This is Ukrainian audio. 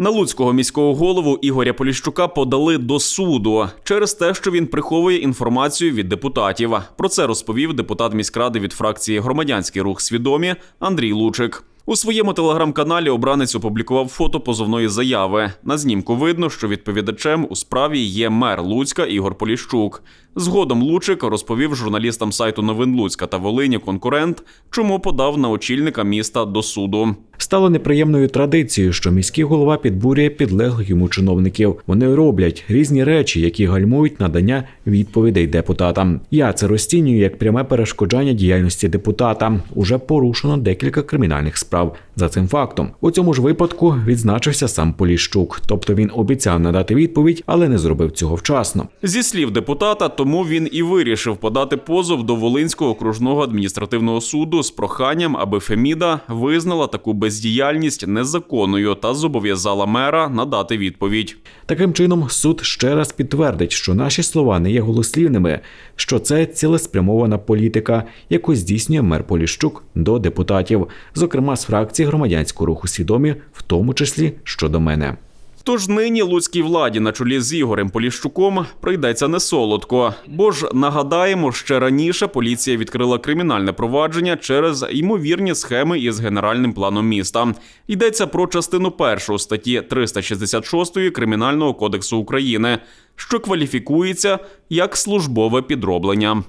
На луцького міського голову Ігоря Поліщука подали до суду через те, що він приховує інформацію від депутатів. Про це розповів депутат міськради від фракції Громадянський рух свідомі Андрій Лучик. У своєму телеграм-каналі обранець опублікував фото позовної заяви. На знімку видно, що відповідачем у справі є мер Луцька Ігор Поліщук. Згодом Лучик розповів журналістам сайту новин Луцька та Волині конкурент, чому подав на очільника міста до суду. Стало неприємною традицією, що міський голова підбурює підлеглих йому чиновників. Вони роблять різні речі, які гальмують надання відповідей депутатам. Я це розцінюю як пряме перешкоджання діяльності депутата. Уже порушено декілька кримінальних справ. За цим фактом у цьому ж випадку відзначився сам Поліщук, тобто він обіцяв надати відповідь, але не зробив цього вчасно. Зі слів депутата, тому він і вирішив подати позов до Волинського окружного адміністративного суду з проханням, аби Феміда визнала таку бездіяльність незаконною та зобов'язала мера надати відповідь. Таким чином, суд ще раз підтвердить, що наші слова не є голослівними, що це цілеспрямована політика, яку здійснює мер Поліщук до депутатів, зокрема з фракції громадянського руху свідомі, в тому числі щодо мене. Тож нині луцькій владі на чолі з Ігорем Поліщуком прийдеться не солодко. Бо ж нагадаємо, ще раніше поліція відкрила кримінальне провадження через ймовірні схеми із генеральним планом міста. Йдеться про частину першу статті 366 Кримінального кодексу України, що кваліфікується як службове підроблення.